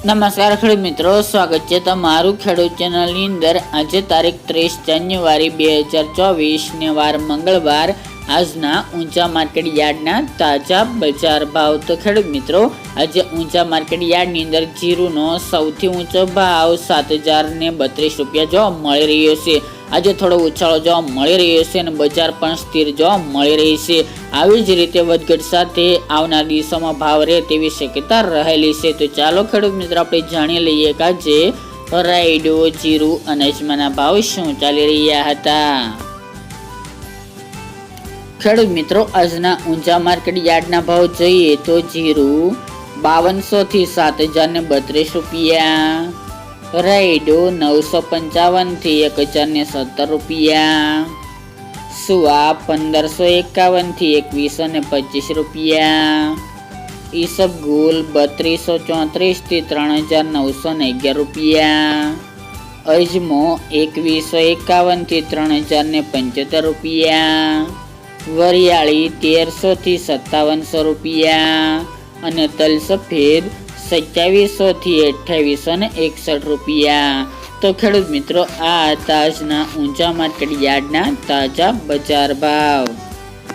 નમસ્કાર ખેડૂત મિત્રો, સ્વાગત છે તમારું ખેડૂત ચેનલની અંદર. આજે તારીખ ત્રીસ જાન્યુઆરી બે હજાર ચોવીસને વાર મંગળવાર. આજના ઊંચા માર્કેટ યાર્ડના તાજા બજાર ભાવ. તો ખેડૂત મિત્રો, આજે ઊંચા માર્કેટ યાર્ડની અંદર જીરુનો સૌથી ઊંચો ભાવ સાત હજાર ને બત્રીસ રૂપિયા જોવા મળી રહ્યો છે. આજે થોડો ઉછાળો જોવા મળી રહ્યો છે અને બજાર પણ સ્થિર જોવા મળી રહી છે. આવી જ રીતે વધઘટ સાથે આવનાર દિવસોમાં ભાવ રહે તેવી શક્યતા રહેલી છે. તો ચાલો ખેડૂત મિત્રો, આપણે જાણી લઈએ કે આજે રાયડો, જીરું અનાજમાંના ભાવ શું ચાલી રહ્યા હતા? ખેડૂત મિત્રો, આજના ઊંચા માર્કેટ યાર્ડના ભાવ જોઈએ તો જીરું બાવનસો થી સાત હજાર ને બત્રીસ રૂપિયા. રાયડો નવસો પંચાવનથી એક હજારને સત્તર રૂપિયા. સુવા પંદરસો એકાવનથી એકવીસો ને પચીસ રૂપિયા. ઈસબગુલ બત્રીસો ચોત્રીસથી ત્રણ હજાર નવસો ને અગિયાર રૂપિયા. અજમો એકવીસો એકાવનથી ત્રણ હજાર ને પંચોતેર રૂપિયા. વરિયાળી તેરસોથી સત્તાવનસો રૂપિયા. અને તલ સફેદ સત્યાવીસો થી અઠ્યાવીસો ને એકસઠ રૂપિયા. તો ખેડૂત મિત્રો, આ તાજના ઊંચા માર્કેટ યાર્ડના તાજા બજાર ભાવ.